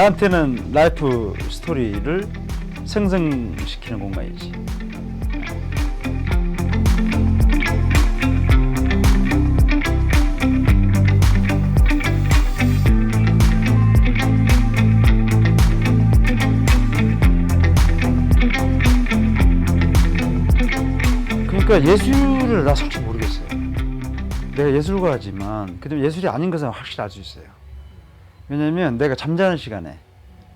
나한테는 라이프 스토리를 생성시키는 공간이지. 그러니까 예술을 나 솔직히 모르겠어요. 내가 예술가지만 그래도 예술이 아닌 것은 확실히 알 수 있어요. 왜냐면 내가 잠자는 시간에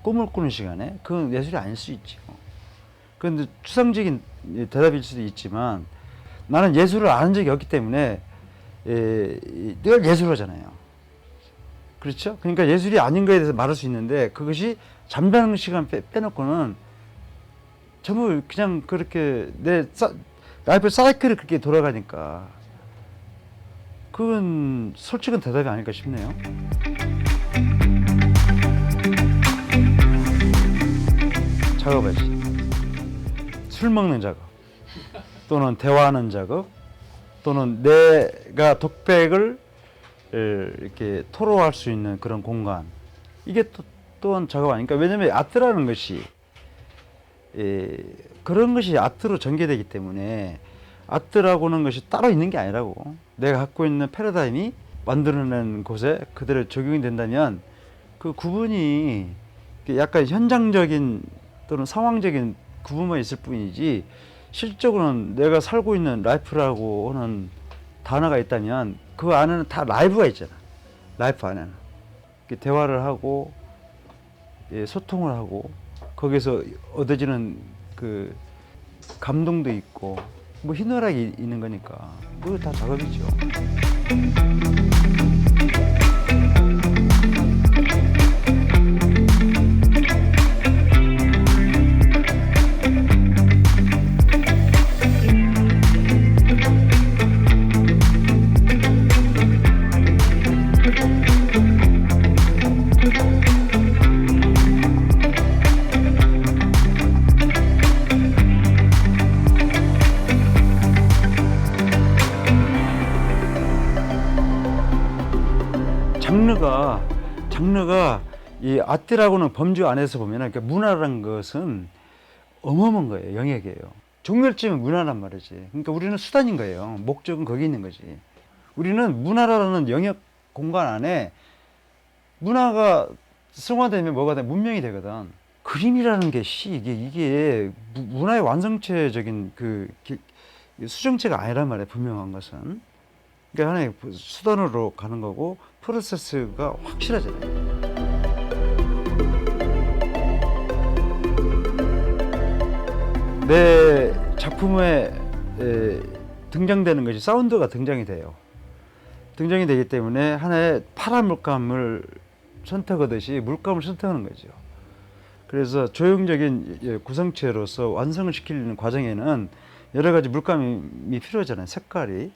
꿈을 꾸는 시간에 그건 예술이 아닐 수 있죠. 그런데 추상적인 대답일 수도 있지만 나는 예술을 아는 적이 없기 때문에 예, 이- 늘 예술하잖아요. 그렇죠? 그러니까 예술이 아닌 거에 대해서 말할 수 있는데 그것이 잠자는 시간 빼, 빼놓고는 전부 그냥 그렇게 내 사, 라이프 사이클이 그렇게 돌아가니까 그건 솔직한 대답이 아닐까 싶네요. 작업하지. 술 먹는 작업 또는 대화하는 작업 또는 내가 독백을 에, 이렇게 토로할 수 있는 그런 공간 이게 또 또한 작업 아닙니까? 왜냐면 아트라는 것이 에, 그런 것이 아트로 전개되기 때문에 아트라고는 것이 따로 있는 게 아니라고 내가 갖고 있는 패러다임이 만들어낸 곳에 그대로 적용이 된다면 그 구분이 약간 현장적인 또는 상황적인 구분만 있을 뿐이지 실적으로는 내가 살고 있는 라이프라고 하는 단어가 있다면 그 안에는 다 라이브가 있잖아 라이프 안에는 대화를 하고 예, 소통을 하고 거기서 얻어지는 그 감동도 있고 뭐 희노락이 있는 거니까 그거 다 작업이죠. 장르가 이 아트라고는 범주 안에서 보면은 그러니까 문화라는 것은 어마어마한 거예요 영역이에요. 종멸점은 문화란 말이지. 그러니까 우리는 수단인 거예요. 목적은 거기 있는 거지. 우리는 문화라는 영역 공간 안에 문화가 승화되면 뭐가 돼 문명이 되거든. 그림이라는 게 시 이게 이게 무- 문화의 완성체적인 그 기- 수정체가 아니란 말이에요 분명한 것은 그러니까 하나의 수단으로 가는 거고 프로세스가 확실하잖아요. 내 작품에 에, 등장되는 것이 사운드가 등장이 돼요. 등장이 되기 때문에 하나의 파란 물감을 선택하듯이 물감을 선택하는 거죠. 그래서 조형적인 예, 구성체로서 완성을 시키는 과정에는 여러 가지 물감이 필요하잖아요. 색깔이.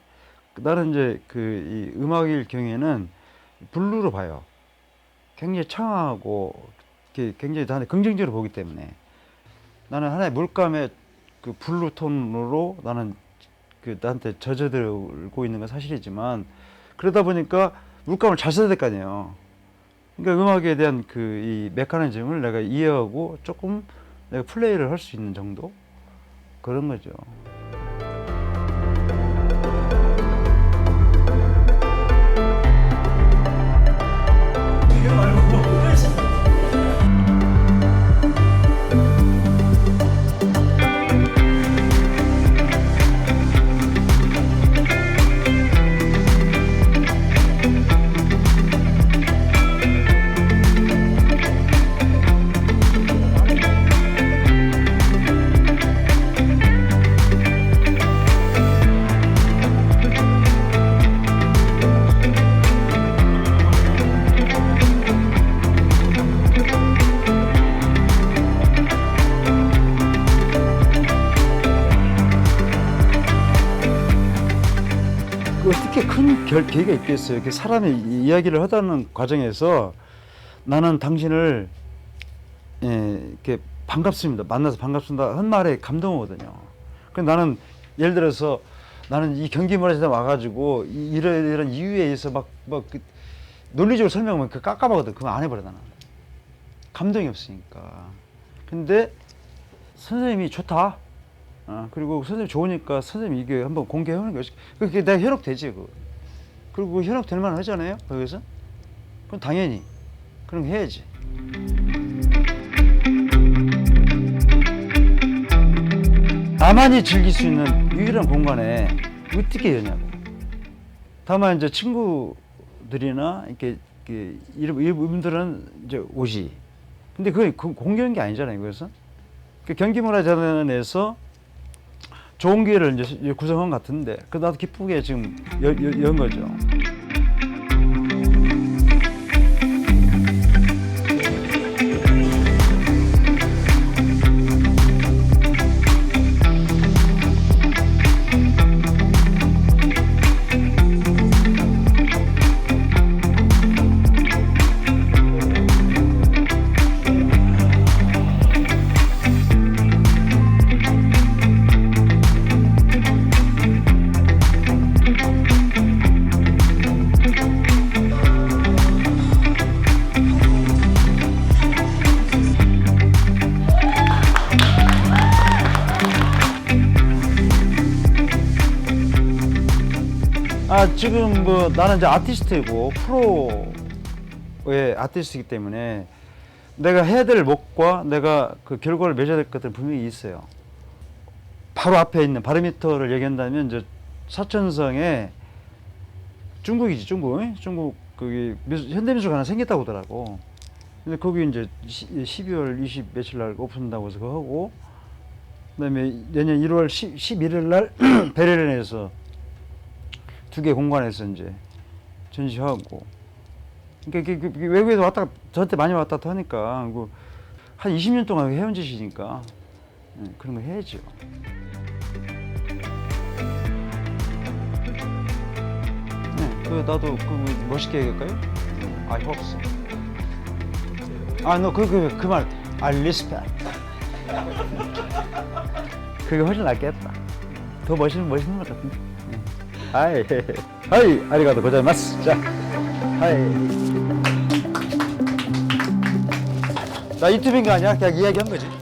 나는 이제 그 이 음악일 경우에는 블루로 봐요. 굉장히 청하고 굉장히 나한테 긍정적으로 보기 때문에 나는 하나의 물감의 그 블루 톤으로 나는 그 나한테 젖어들고 있는 건 사실이지만 그러다 보니까 물감을 잘 써야 될 거 아니에요. 그러니까 음악에 대한 그 이 메커니즘을 내가 이해하고 조금 내가 플레이를 할 수 있는 정도 그런 거죠. 그 어떻게 큰 결, 계기가 있겠어요. 이렇게 사람이 이- 이야기를 하다는 과정에서 나는 당신을 예, 이렇게 반갑습니다. 만나서 반갑습니다. 한 말에 감동하거든요. 그 나는 예를 들어서 나는 이 경기 문화재에 와가지고 이- 이런 이런 이유에 의해서 막 막 그 논리적으로 설명하면 그 깝깝하거든. 그거 안 해버려 나는. 감동이 없으니까. 근데 선생님이 좋다. 어, 그리고 선생님 좋으니까 선생님 이게 한번 공개해보는 것이 그게 내가 현혹되지 그. 그리고 그 현혹될 만 하잖아요 거기서. 그럼 당연히 거 해야지. 나만이 즐길 수 있는 유일한 공간에 어떻게 여냐고. 다만 이제 친구들이나 이렇게, 이렇게 이분들은 이제 오지. 근데 그게 그 공개한 게 아니잖아요. 그래서 그 경기문화재단에서 좋은 기회를 이제 구성한 것 같은데 그 나도 기쁘게 지금 연 거죠. 아 지금 뭐 나는 이제 아티스트이고 프로의 아티스트이기 때문에 내가 해야 될 목과 내가 그 결과를 맺어야 될 것들은 분명히 있어요. 바로 앞에 있는 바로미터를 얘기한다면 이제 사천성에 중국이지 중국 중국 거기 미술, 현대미술관 하나 생겼다고 하더라고. 근데 거기 이제 시, 12월 20 며칠 날 오픈한다고 해서 그거 하고 그다음에 내년 1월 10, 11일 날 베를린에서 두 개 공간에서 이제 전시하고 그러니까 그- 그- 그 외국에서 왔다 갔- 저한테 많이 왔다 갔다 하니까 그한 20년 동안 해온 짓이니까 예, 그런 거 해야죠. 네, 그 나도 그 멋있게 얘기할까요? I hope so. 아, 너그그그말 I respect. 그게 훨씬 낫겠다. 더 멋있는 멋있는 것 같은데. 네. 아이, 하이, 아리가도 고자이마스. 자, 하이. 나 유튜브인 거 아니야? 그냥 이야기한 거지.